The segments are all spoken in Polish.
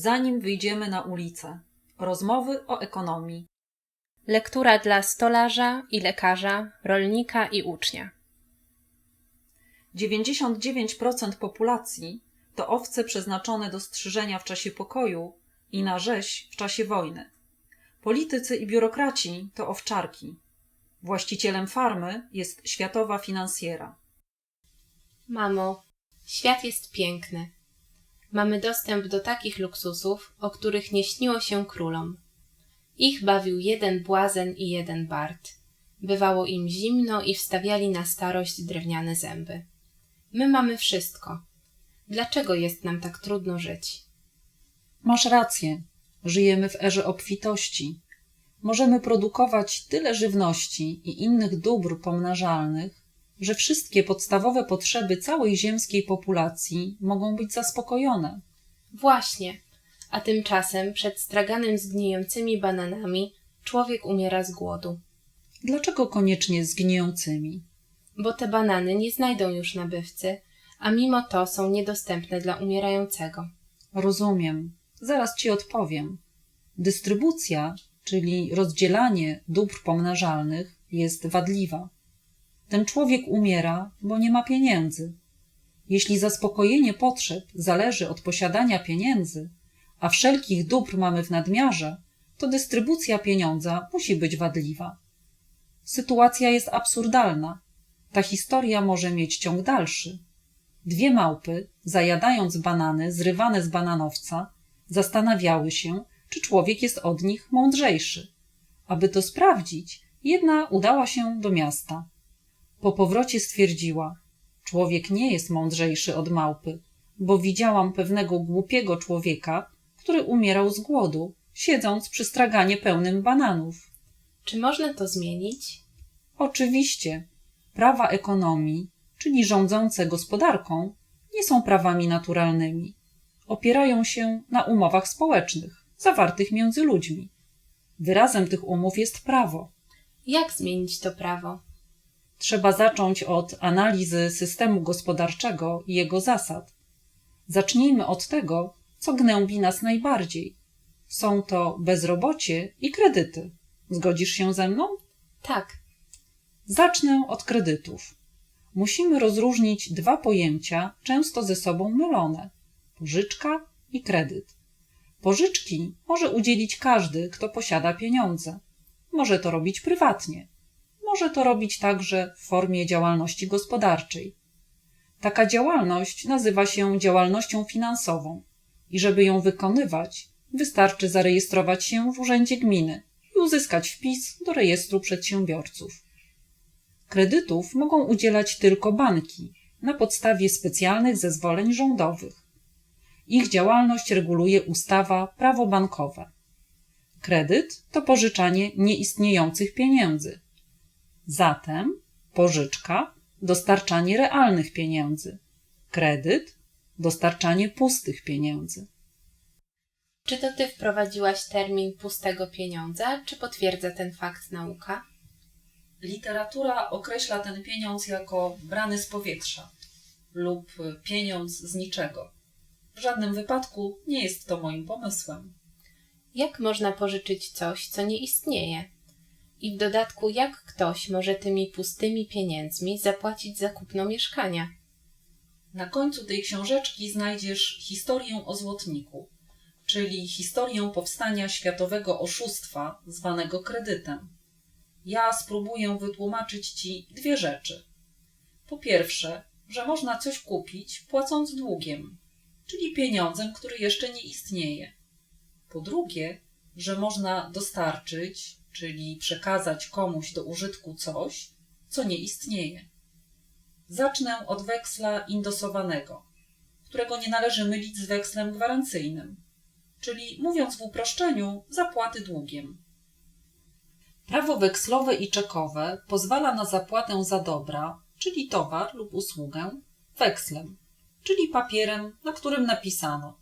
zanim wyjdziemy na ulicę. Rozmowy o ekonomii. Lektura dla stolarza i lekarza, rolnika i ucznia. 99% populacji to owce przeznaczone do strzyżenia w czasie pokoju i na rzeź w czasie wojny. Politycy i biurokraci to owczarki. Właścicielem farmy jest światowa finansjera. Mamo, świat jest piękny. Mamy dostęp do takich luksusów, o których nie śniło się królom. Ich bawił jeden błazen i jeden bart. Bywało im zimno i wstawiali na starość drewniane zęby. My mamy wszystko. Dlaczego jest nam tak trudno żyć? Masz rację. Żyjemy w erze obfitości. Możemy produkować tyle żywności i innych dóbr pomnażalnych, że wszystkie podstawowe potrzeby całej ziemskiej populacji mogą być zaspokojone. Właśnie. A tymczasem przed straganem z gnijącymi bananami człowiek umiera z głodu, Dlaczego koniecznie z gnijącymi? bo te banany nie znajdą już nabywcy, a mimo to są niedostępne dla umierającego. Rozumiem. Zaraz ci odpowiem. Dystrybucja, czyli rozdzielanie dóbr pomnażalnych, jest wadliwa. Ten człowiek umiera, bo nie ma pieniędzy. Jeśli zaspokojenie potrzeb zależy od posiadania pieniędzy, a wszelkich dóbr mamy w nadmiarze, to dystrybucja pieniądza musi być wadliwa. Sytuacja jest absurdalna. Ta historia może mieć ciąg dalszy. Dwie małpy, zajadając banany zrywane z bananowca, zastanawiały się, czy człowiek jest od nich mądrzejszy. Aby to sprawdzić, jedna udała się do miasta. Po powrocie stwierdziła: Człowiek nie jest mądrzejszy od małpy, bo widziałam pewnego głupiego człowieka, który umierał z głodu, siedząc przy straganie pełnym bananów. Czy można to zmienić? Oczywiście, prawa ekonomii, czyli rządzące gospodarką, nie są prawami naturalnymi. Opierają się na umowach społecznych, zawartych między ludźmi. Wyrazem tych umów jest prawo. Jak zmienić to prawo? Trzeba zacząć od analizy systemu gospodarczego i jego zasad. Zacznijmy od tego, co gnębi nas najbardziej. Są to bezrobocie i kredyty. Zgodzisz się ze mną? Tak, Zacznę od kredytów. Musimy rozróżnić dwa pojęcia często ze sobą mylone: pożyczka i kredyt. Pożyczki może udzielić każdy, kto posiada pieniądze. Może to robić prywatnie. Może to robić także w formie działalności gospodarczej. Taka działalność nazywa się działalnością finansową i żeby ją wykonywać, wystarczy zarejestrować się w urzędzie gminy i uzyskać wpis do rejestru przedsiębiorców. Kredytów mogą udzielać tylko banki na podstawie specjalnych zezwoleń rządowych. Ich działalność reguluje ustawa Prawo bankowe. Kredyt to pożyczanie nieistniejących pieniędzy. Zatem pożyczka dostarczanie realnych pieniędzy. Kredyt dostarczanie pustych pieniędzy. Czy to ty wprowadziłaś termin pustego pieniądza, czy potwierdza ten fakt nauka? Literatura określa ten pieniądz jako brany z powietrza lub pieniądz z niczego. W żadnym wypadku nie jest to moim pomysłem. Jak można pożyczyć coś, co nie istnieje? I w dodatku, jak ktoś może tymi pustymi pieniędzmi zapłacić za kupno mieszkania? Na końcu tej książeczki znajdziesz historię o złotniku, czyli historię powstania światowego oszustwa zwanego kredytem. Ja spróbuję wytłumaczyć ci dwie rzeczy. Po pierwsze, że można coś kupić płacąc długiem, czyli pieniądzem, który jeszcze nie istnieje. Po drugie, że można dostarczyć, czyli przekazać komuś do użytku coś, co nie istnieje. Zacznę od weksla indosowanego, którego nie należy mylić z wekslem gwarancyjnym, czyli mówiąc w uproszczeniu, zapłaty długiem. Prawo wekslowe i czekowe pozwala na zapłatę za dobra, czyli towar lub usługę, wekslem, czyli papierem, na którym napisano: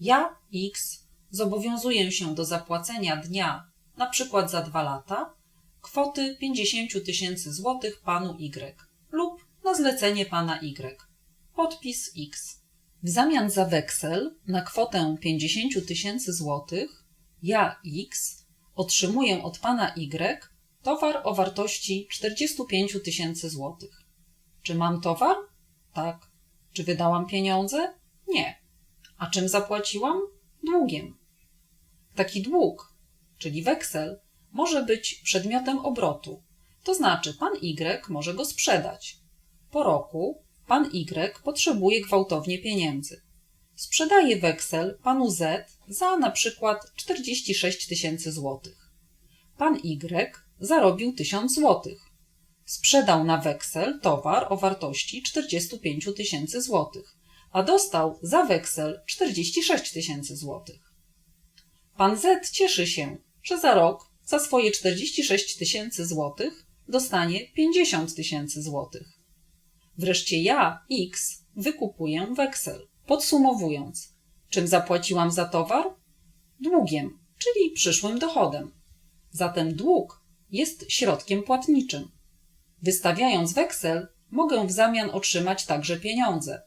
Ja, X, zobowiązuję się do zapłacenia dnia, na przykład za dwa lata, kwoty 50 tysięcy złotych panu Y lub na zlecenie pana Y. Podpis X. W zamian za weksel na kwotę 50 tysięcy złotych ja X otrzymuję od pana Y towar o wartości 45 tysięcy złotych. Czy mam towar? Tak. Czy wydałam pieniądze? Nie. A czym zapłaciłam? Długiem. Taki dług, czyli weksel, może być przedmiotem obrotu. To znaczy, pan Y może go sprzedać. Po roku pan Y potrzebuje gwałtownie pieniędzy. Sprzedaje weksel panu Z za na przykład 46 tysięcy złotych. Pan Y zarobił 1000 złotych. Sprzedał na weksel towar o wartości 45 tysięcy złotych, a dostał za weksel 46 tysięcy złotych. Pan Z cieszy się, że za rok za swoje 46 tysięcy złotych dostanie 50 tysięcy złotych. Wreszcie ja, X, wykupuję weksel. Podsumowując, czym zapłaciłam za towar? Długiem, czyli przyszłym dochodem. Zatem dług jest środkiem płatniczym. Wystawiając weksel, mogę w zamian otrzymać także pieniądze.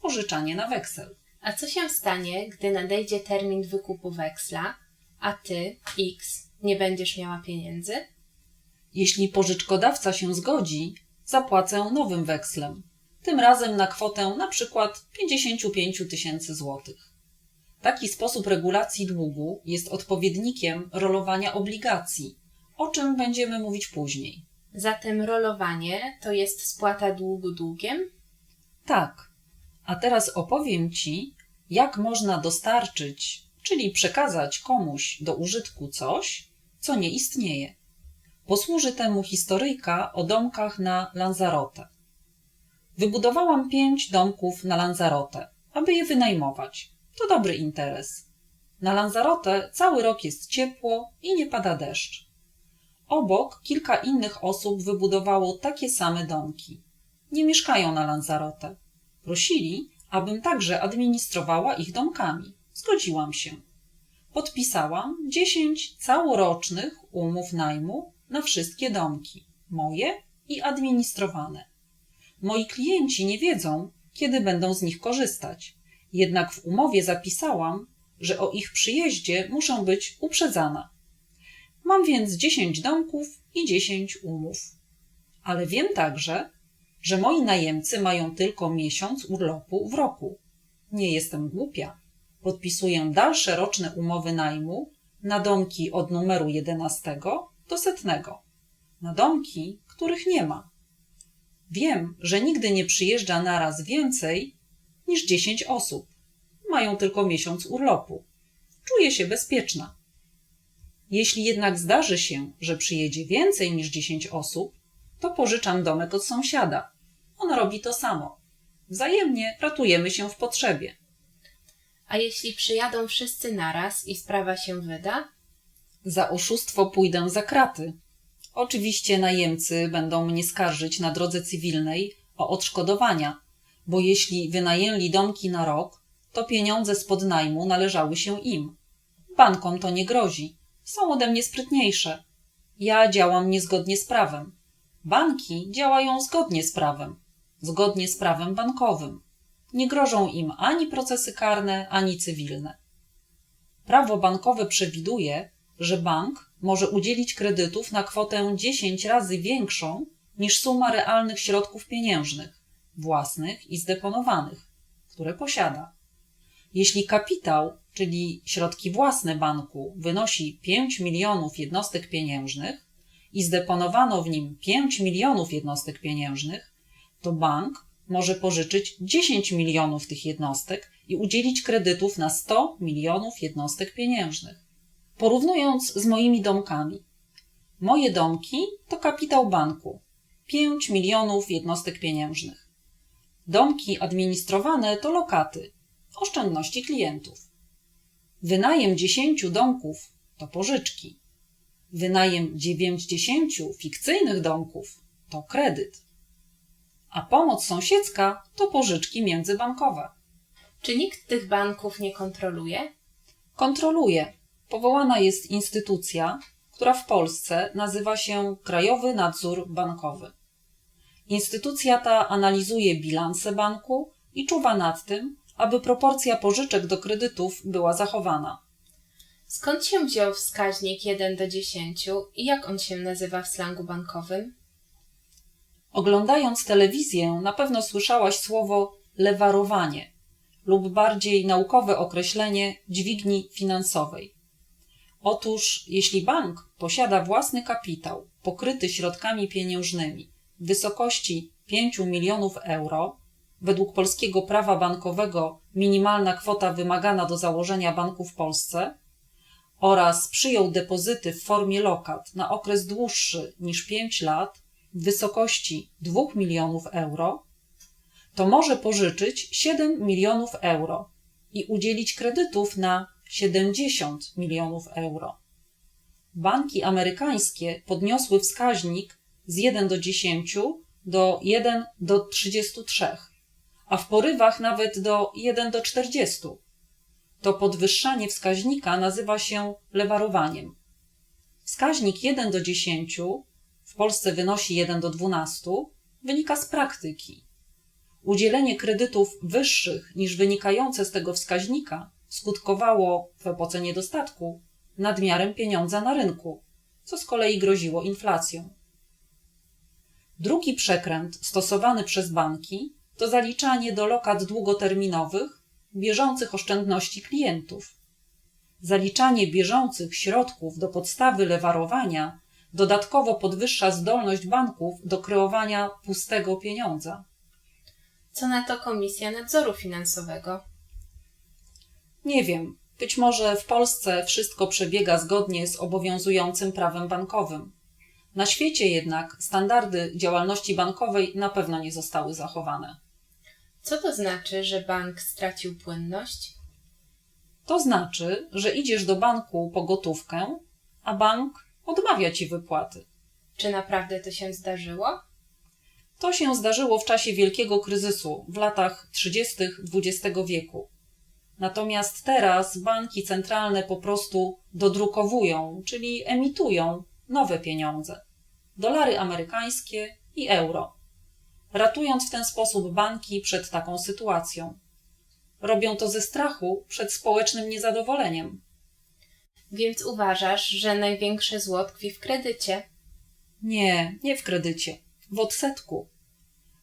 Pożyczanie na weksel. A co się stanie, gdy nadejdzie termin wykupu weksla, a ty, X, nie będziesz miała pieniędzy? Jeśli pożyczkodawca się zgodzi, zapłacę nowym wekslem, tym razem na kwotę na przykład 55 tysięcy złotych. Taki sposób regulacji długu jest odpowiednikiem rolowania obligacji, o czym będziemy mówić później. Zatem rolowanie to jest spłata długu długiem? Tak. A teraz opowiem Ci, jak można dostarczyć, czyli przekazać komuś do użytku coś, co nie istnieje. Posłuży temu historyjka o domkach na Lanzarote. Wybudowałam pięć domków na Lanzarote, aby je wynajmować. To dobry interes. Na Lanzarote cały rok jest ciepło i nie pada deszcz. Obok kilka innych osób wybudowało takie same domki. Nie mieszkają na Lanzarote. Prosili, abym także administrowała ich domkami. Zgodziłam się. Podpisałam dziesięć całorocznych umów najmu na wszystkie domki, moje i administrowane. Moi klienci nie wiedzą, kiedy będą z nich korzystać. Jednak w umowie zapisałam, że o ich przyjeździe muszę być uprzedzana. Mam więc 10 domków i 10 umów. Ale wiem także, że moi najemcy mają tylko miesiąc urlopu w roku. Nie jestem głupia. Podpisuję dalsze roczne umowy najmu na domki od numeru 11 do setnego. Na domki, których nie ma. Wiem, że nigdy nie przyjeżdża naraz więcej niż 10 osób. Mają tylko miesiąc urlopu. Czuję się bezpieczna. Jeśli jednak zdarzy się, że przyjedzie więcej niż 10 osób, to pożyczam domek od sąsiada. On robi to samo. Wzajemnie ratujemy się w potrzebie. A jeśli przyjadą wszyscy naraz i sprawa się wyda? Za oszustwo pójdę za kraty. Oczywiście najemcy będą mnie skarżyć na drodze cywilnej o odszkodowania, bo jeśli wynajęli domki na rok, to pieniądze z podnajmu należały się im. Bankom to nie grozi. Są ode mnie sprytniejsze. Ja działam niezgodnie z prawem. Banki działają zgodnie z prawem, zgodnie z prawem bankowym. Nie grożą im ani procesy karne, ani cywilne. Prawo bankowe przewiduje, że bank może udzielić kredytów na kwotę 10 razy większą niż suma realnych środków pieniężnych, własnych i zdeponowanych, które posiada. Jeśli kapitał, czyli środki własne banku, wynosi 5 milionów jednostek pieniężnych i zdeponowano w nim 5 milionów jednostek pieniężnych, to bank może pożyczyć 10 milionów tych jednostek i udzielić kredytów na 100 milionów jednostek pieniężnych. Porównując z moimi domkami. Moje domki to kapitał banku 5 milionów jednostek pieniężnych. Domki administrowane to lokaty oszczędności klientów. Wynajem 10 domków to pożyczki. Wynajem 90 fikcyjnych domków to kredyt. A pomoc sąsiedzka to pożyczki międzybankowe. Czy nikt tych banków nie kontroluje? Kontroluje. Powołana jest instytucja, która w Polsce nazywa się Krajowy Nadzór Bankowy. Instytucja ta analizuje bilanse banku i czuwa nad tym, aby proporcja pożyczek do kredytów była zachowana. Skąd się wziął wskaźnik 1 do 10 i jak on się nazywa w slangu bankowym? Oglądając telewizję, na pewno słyszałaś słowo lewarowanie lub bardziej naukowe określenie dźwigni finansowej. Otóż, jeśli bank posiada własny kapitał pokryty środkami pieniężnymi w wysokości 5 milionów euro, według polskiego prawa bankowego minimalna kwota wymagana do założenia banku w Polsce, oraz przyjął depozyty w formie lokat na okres dłuższy niż 5 lat w wysokości 2 milionów euro, to może pożyczyć 7 milionów euro i udzielić kredytów na 70 milionów euro. Banki amerykańskie podniosły wskaźnik z 1 do 10 do 1 do 33, a w porywach nawet do 1 do 40. To podwyższanie wskaźnika nazywa się lewarowaniem. Wskaźnik 1 do 10 w Polsce wynosi 1 do 12, wynika z praktyki. Udzielenie kredytów wyższych niż wynikające z tego wskaźnika skutkowało w epoce niedostatku nadmiarem pieniądza na rynku, co z kolei groziło inflacją. Drugi przekręt stosowany przez banki to zaliczanie do lokat długoterminowych bieżących oszczędności klientów. Zaliczanie bieżących środków do podstawy lewarowania dodatkowo podwyższa zdolność banków do kreowania pustego pieniądza. Co na to Komisja Nadzoru Finansowego? Nie wiem, być może w Polsce wszystko przebiega zgodnie z obowiązującym prawem bankowym. Na świecie jednak standardy działalności bankowej na pewno nie zostały zachowane. Co to znaczy, że bank stracił płynność? To znaczy, że idziesz do banku po gotówkę, a bank odmawia ci wypłaty. Czy naprawdę to się zdarzyło? To się zdarzyło w czasie wielkiego kryzysu w latach 30. XX wieku. Natomiast teraz banki centralne po prostu dodrukowują, czyli emitują nowe pieniądze dolary amerykańskie i euro, ratując w ten sposób banki przed taką sytuacją. Robią to ze strachu przed społecznym niezadowoleniem. Więc uważasz, że największe zło tkwi w kredycie? Nie, nie w kredycie, w odsetku.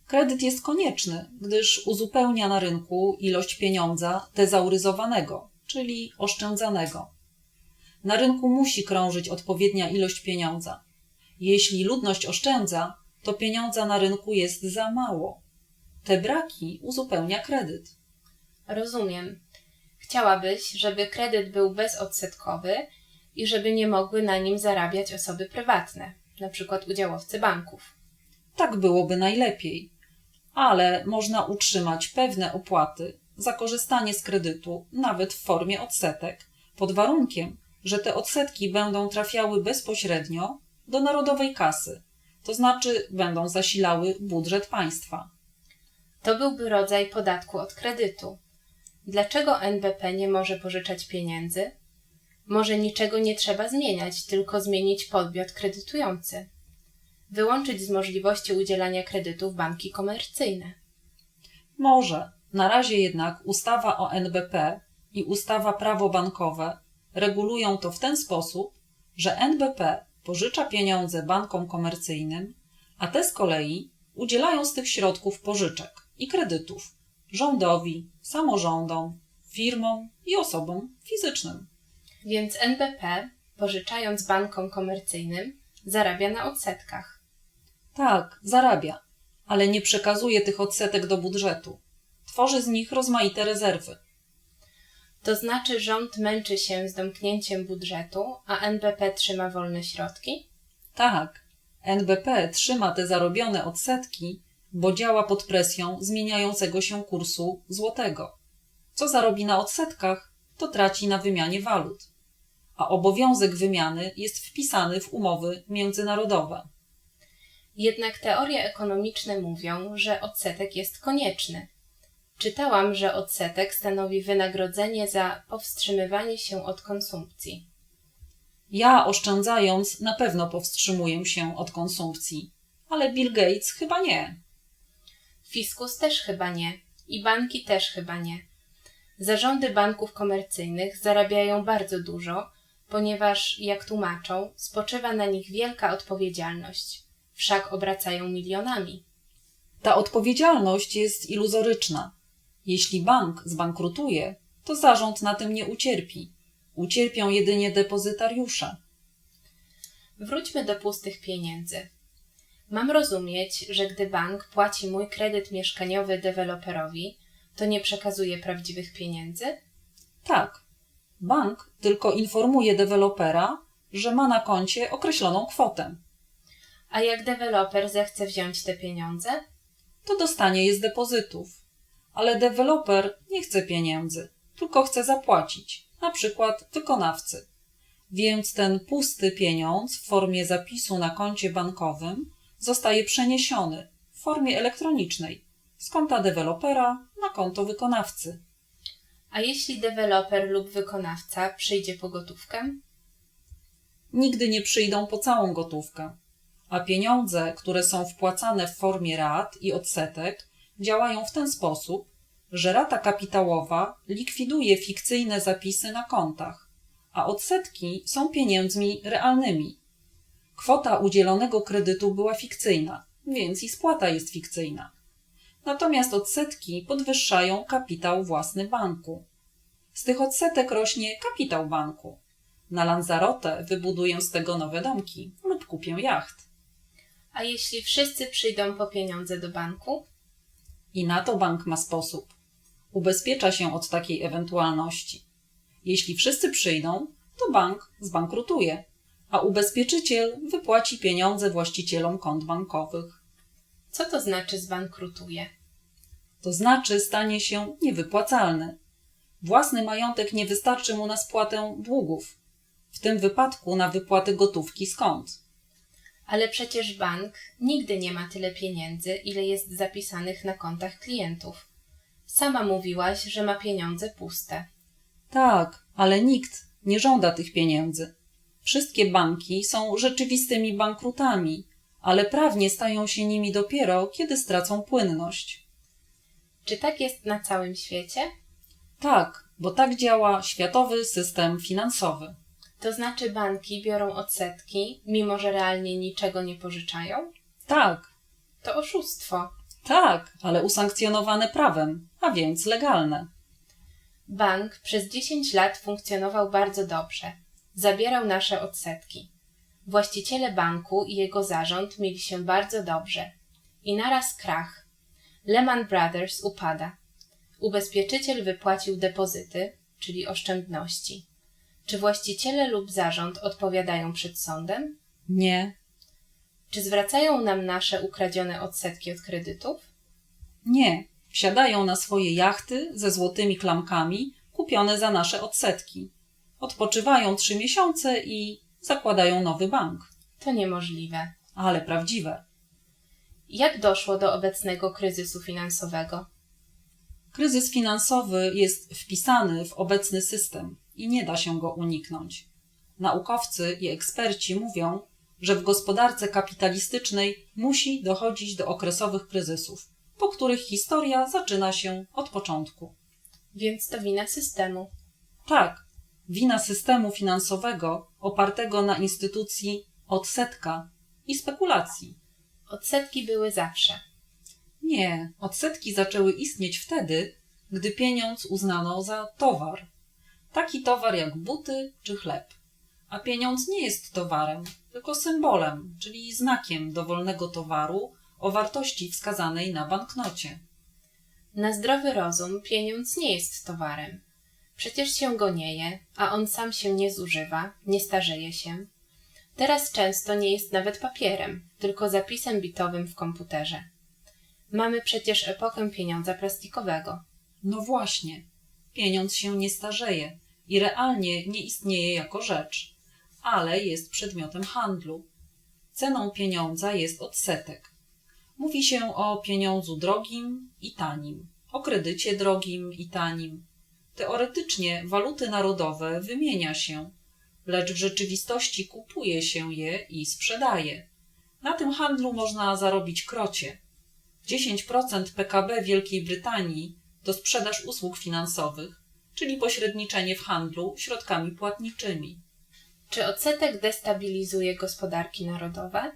Kredyt jest konieczny, gdyż uzupełnia na rynku ilość pieniądza tezauryzowanego, czyli oszczędzanego. Na rynku musi krążyć odpowiednia ilość pieniądza. Jeśli ludność oszczędza, to pieniądza na rynku jest za mało. Te braki uzupełnia kredyt. Rozumiem. Chciałabyś, żeby kredyt był bezodsetkowy i żeby nie mogły na nim zarabiać osoby prywatne, przykład udziałowcy banków. Tak byłoby najlepiej, ale można utrzymać pewne opłaty za korzystanie z kredytu, nawet w formie odsetek, pod warunkiem, że te odsetki będą trafiały bezpośrednio do narodowej kasy, to znaczy będą zasilały budżet państwa. To byłby rodzaj podatku od kredytu. Dlaczego NBP nie może pożyczać pieniędzy? Może niczego nie trzeba zmieniać, tylko zmienić podmiot kredytujący. Wyłączyć z możliwości udzielania kredytów banki komercyjne. Może. Na razie jednak ustawa o NBP i ustawa prawo bankowe regulują to w ten sposób, że NBP pożycza pieniądze bankom komercyjnym, a te z kolei udzielają z tych środków pożyczek i kredytów rządowi, samorządom, firmom i osobom fizycznym. Więc NBP, pożyczając bankom komercyjnym, zarabia na odsetkach. Tak, zarabia, ale nie przekazuje tych odsetek do budżetu. Tworzy z nich rozmaite rezerwy. To znaczy rząd męczy się z domknięciem budżetu, a NBP trzyma wolne środki? Tak, NBP trzyma te zarobione odsetki, bo działa pod presją zmieniającego się kursu złotego. Co zarobi na odsetkach, to traci na wymianie walut, a obowiązek wymiany jest wpisany w umowy międzynarodowe. Jednak teorie ekonomiczne mówią, że odsetek jest konieczny. Czytałam, że odsetek stanowi wynagrodzenie za powstrzymywanie się od konsumpcji. Ja oszczędzając na pewno powstrzymuję się od konsumpcji, ale Bill Gates chyba nie. Fiskus też chyba nie i banki też chyba nie. Zarządy banków komercyjnych zarabiają bardzo dużo, ponieważ, jak tłumaczą, spoczywa na nich wielka odpowiedzialność. Wszak obracają milionami. Ta odpowiedzialność jest iluzoryczna. Jeśli bank zbankrutuje, to zarząd na tym nie ucierpi. Ucierpią jedynie depozytariusze. Wróćmy do pustych pieniędzy. Mam rozumieć, że gdy bank płaci mój kredyt mieszkaniowy deweloperowi, to nie przekazuje prawdziwych pieniędzy? Tak. Bank tylko informuje dewelopera, że ma na koncie określoną kwotę. A jak deweloper zechce wziąć te pieniądze? To dostanie je z depozytów. Ale deweloper nie chce pieniędzy, tylko chce zapłacić, na przykład wykonawcy. Więc ten pusty pieniądz w formie zapisu na koncie bankowym zostaje przeniesiony w formie elektronicznej z konta dewelopera na konto wykonawcy. A jeśli deweloper lub wykonawca przyjdzie po gotówkę? Nigdy nie przyjdą po całą gotówkę, a pieniądze, które są wpłacane w formie rat i odsetek, działają w ten sposób, że rata kapitałowa likwiduje fikcyjne zapisy na kontach, a odsetki są pieniędzmi realnymi. Kwota udzielonego kredytu była fikcyjna, więc i spłata jest fikcyjna. Natomiast odsetki podwyższają kapitał własny banku. Z tych odsetek rośnie kapitał banku. Na Lanzarote wybuduję z tego nowe domki lub kupię jacht. A jeśli wszyscy przyjdą po pieniądze do banku? I na to bank ma sposób. Ubezpiecza się od takiej ewentualności. Jeśli wszyscy przyjdą, to bank zbankrutuje, a ubezpieczyciel wypłaci pieniądze właścicielom kont bankowych. Co to znaczy zbankrutuje? To znaczy stanie się niewypłacalny. Własny majątek nie wystarczy mu na spłatę długów, w tym wypadku na wypłatę gotówki z kont. Ale przecież bank nigdy nie ma tyle pieniędzy, ile jest zapisanych na kontach klientów. Sama mówiłaś, że ma pieniądze puste. Tak, ale nikt nie żąda tych pieniędzy. Wszystkie banki są rzeczywistymi bankrutami, ale prawnie stają się nimi dopiero, kiedy stracą płynność. Czy tak jest na całym świecie? Tak, bo tak działa światowy system finansowy. To znaczy banki biorą odsetki, mimo że realnie niczego nie pożyczają? Tak, To oszustwo. tak, ale usankcjonowane prawem, a więc legalne. Bank przez 10 lat funkcjonował bardzo dobrze. Zabierał nasze odsetki. Właściciele banku i jego zarząd mieli się bardzo dobrze. I naraz krach. Lehman Brothers upada. Ubezpieczyciel wypłacił depozyty, czyli oszczędności. Czy właściciele lub zarząd odpowiadają przed sądem? Nie, Czy zwracają nam nasze ukradzione odsetki od kredytów? nie. Wsiadają na swoje jachty ze złotymi klamkami, kupione za nasze odsetki. Odpoczywają trzy miesiące i zakładają nowy bank. To niemożliwe. Ale prawdziwe. Jak doszło do obecnego kryzysu finansowego? Kryzys finansowy jest wpisany w obecny system i nie da się go uniknąć. Naukowcy i eksperci mówią, że w gospodarce kapitalistycznej musi dochodzić do okresowych kryzysów, po których historia zaczyna się od początku. Więc to wina systemu. Tak, wina systemu finansowego opartego na instytucji odsetka i spekulacji. Odsetki były zawsze. Nie, odsetki zaczęły istnieć wtedy, gdy pieniądz uznano za towar. Taki towar jak buty czy chleb. A pieniądz nie jest towarem, tylko symbolem, czyli znakiem dowolnego towaru o wartości wskazanej na banknocie. Na zdrowy rozum pieniądz nie jest towarem. Przecież się go nie je, a on sam się nie zużywa, nie starzeje się. Teraz często nie jest nawet papierem, tylko zapisem bitowym w komputerze. Mamy przecież epokę pieniądza plastikowego. No właśnie, pieniądz się nie starzeje i realnie nie istnieje jako rzecz, ale jest przedmiotem handlu. Ceną pieniądza jest odsetek. Mówi się o pieniądzu drogim i tanim, o kredycie drogim i tanim. Teoretycznie waluty narodowe wymienia się, lecz w rzeczywistości kupuje się je i sprzedaje. Na tym handlu można zarobić krocie. 10% PKB Wielkiej Brytanii to sprzedaż usług finansowych, czyli pośredniczenie w handlu środkami płatniczymi. Czy odsetek destabilizuje gospodarki narodowe?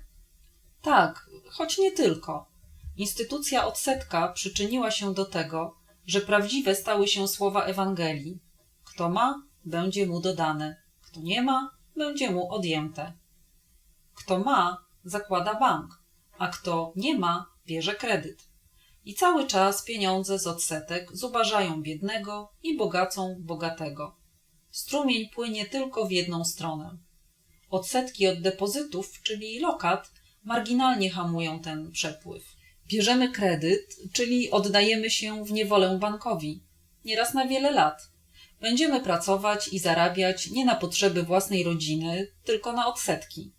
Tak, choć nie tylko. Instytucja odsetka przyczyniła się do tego, że prawdziwe stały się słowa Ewangelii. Kto ma, będzie mu dodane, kto nie ma, będzie mu odjęte. Kto ma, zakłada bank, a kto nie ma, bierze kredyt. I cały czas pieniądze z odsetek zubażają biednego i bogacą bogatego. Strumień płynie tylko w jedną stronę. Odsetki od depozytów, czyli lokat, marginalnie hamują ten przepływ. Bierzemy kredyt, czyli oddajemy się w niewolę bankowi, nieraz na wiele lat. Będziemy pracować i zarabiać nie na potrzeby własnej rodziny, tylko na odsetki.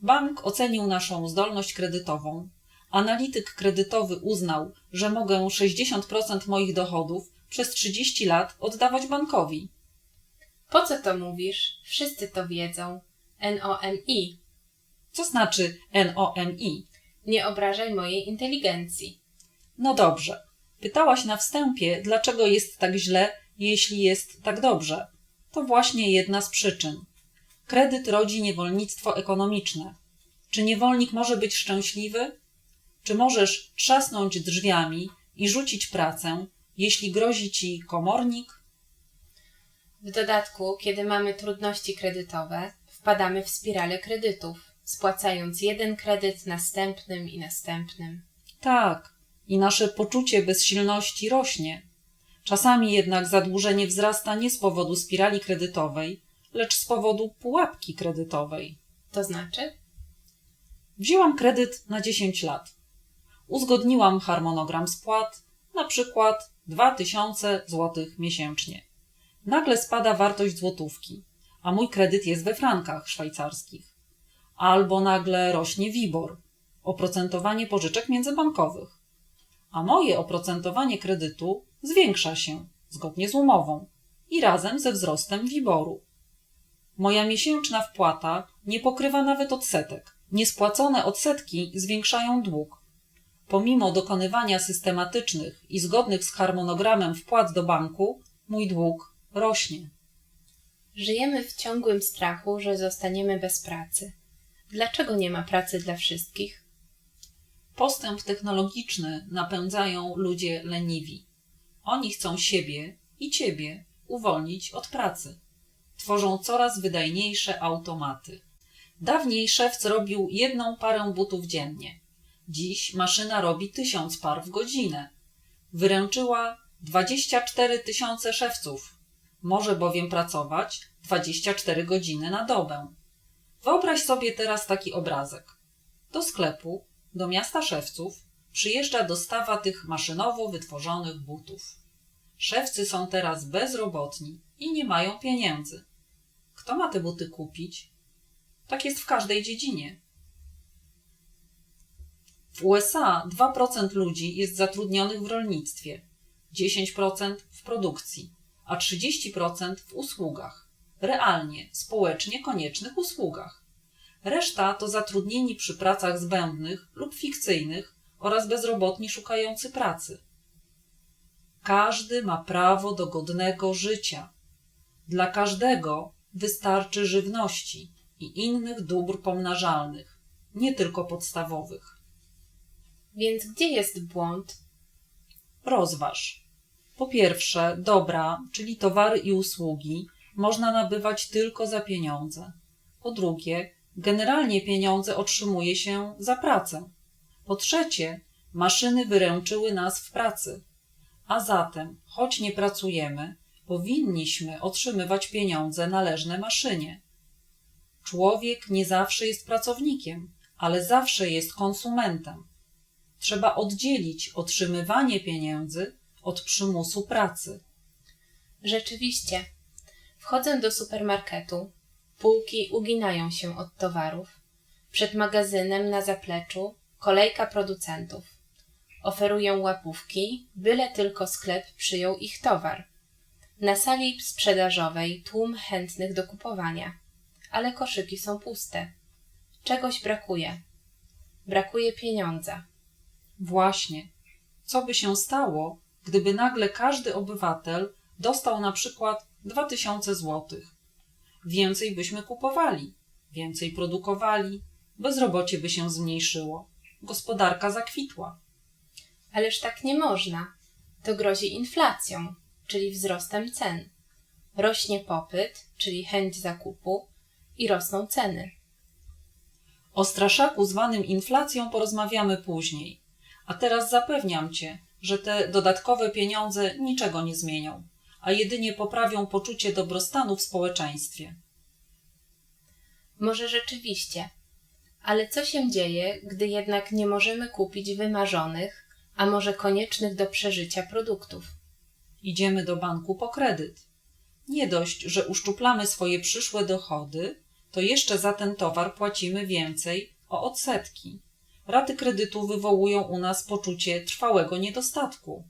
Bank ocenił naszą zdolność kredytową. Analityk kredytowy uznał, że mogę 60% moich dochodów przez 30 lat oddawać bankowi. Po co to mówisz? Wszyscy to wiedzą. NOMI. Co znaczy NOMI? Nie obrażaj mojej inteligencji. No dobrze. Pytałaś na wstępie, dlaczego jest tak źle, jeśli jest tak dobrze. To właśnie jedna z przyczyn. Kredyt rodzi niewolnictwo ekonomiczne. Czy niewolnik może być szczęśliwy? Czy możesz trzasnąć drzwiami i rzucić pracę, jeśli grozi ci komornik? W dodatku, kiedy mamy trudności kredytowe, wpadamy w spiralę kredytów, spłacając jeden kredyt następnym i następnym. Tak, i nasze poczucie bezsilności rośnie. Czasami jednak zadłużenie wzrasta nie z powodu spirali kredytowej, lecz z powodu pułapki kredytowej. To znaczy? Wzięłam kredyt na 10 lat. Uzgodniłam harmonogram spłat, na przykład 2000 zł miesięcznie. Nagle spada wartość złotówki, a mój kredyt jest we frankach szwajcarskich. Albo nagle rośnie WIBOR, oprocentowanie pożyczek międzybankowych. A moje oprocentowanie kredytu zwiększa się zgodnie z umową i razem ze wzrostem WIBORu. Moja miesięczna wpłata nie pokrywa nawet odsetek. Niespłacone odsetki zwiększają dług. Pomimo dokonywania systematycznych i zgodnych z harmonogramem wpłat do banku, mój dług rośnie. Żyjemy w ciągłym strachu, że zostaniemy bez pracy. Dlaczego nie ma pracy dla wszystkich? Postęp technologiczny napędzają ludzie leniwi. Oni chcą siebie i ciebie uwolnić od pracy. Tworzą coraz wydajniejsze automaty. Dawniej szewc robił jedną parę butów dziennie. Dziś maszyna robi tysiąc par w godzinę. Wyręczyła 24 tysiące szewców. Może bowiem pracować 24 godziny na dobę. Wyobraź sobie teraz taki obrazek. Do sklepu, do miasta szewców przyjeżdża dostawa tych maszynowo wytworzonych butów. Szewcy są teraz bezrobotni i nie mają pieniędzy. Kto ma te buty kupić? Tak jest w każdej dziedzinie. W USA 2% ludzi jest zatrudnionych w rolnictwie, 10% w produkcji, a 30% w usługach. Realnie, społecznie koniecznych usługach. Reszta to zatrudnieni przy pracach zbędnych lub fikcyjnych oraz bezrobotni szukający pracy. Każdy ma prawo do godnego życia. Dla każdego wystarczy żywności i innych dóbr pomnażalnych, nie tylko podstawowych. Więc gdzie jest błąd? Rozważ. Po pierwsze, dobra, czyli towary i usługi, można nabywać tylko za pieniądze. Po drugie, generalnie pieniądze otrzymuje się za pracę. Po trzecie, maszyny wyręczyły nas w pracy. A zatem, choć nie pracujemy, powinniśmy otrzymywać pieniądze należne maszynie. Człowiek nie zawsze jest pracownikiem, ale zawsze jest konsumentem. Trzeba oddzielić otrzymywanie pieniędzy od przymusu pracy. Rzeczywiście. Wchodzę do supermarketu. Półki uginają się od towarów. Przed magazynem na zapleczu kolejka producentów. Oferują łapówki, byle tylko sklep przyjął ich towar. Na sali sprzedażowej tłum chętnych do kupowania, ale koszyki są puste. Czegoś brakuje. Brakuje pieniądza. Właśnie. Co by się stało, gdyby nagle każdy obywatel dostał na przykład 2000 złotych. Więcej byśmy kupowali, więcej produkowali, bezrobocie by się zmniejszyło, gospodarka zakwitła. Ależ tak nie można. To grozi inflacją, czyli wzrostem cen. Rośnie popyt, czyli chęć zakupu i rosną ceny. O straszaku zwanym inflacją porozmawiamy później. A teraz zapewniam cię, że te dodatkowe pieniądze niczego nie zmienią, a jedynie poprawią poczucie dobrostanu w społeczeństwie. Może rzeczywiście. Ale co się dzieje, gdy jednak nie możemy kupić wymarzonych, a może koniecznych do przeżycia produktów? Idziemy do banku po kredyt. Nie dość, że uszczuplamy swoje przyszłe dochody, to jeszcze za ten towar płacimy więcej o odsetki. Raty kredytu wywołują u nas poczucie trwałego niedostatku.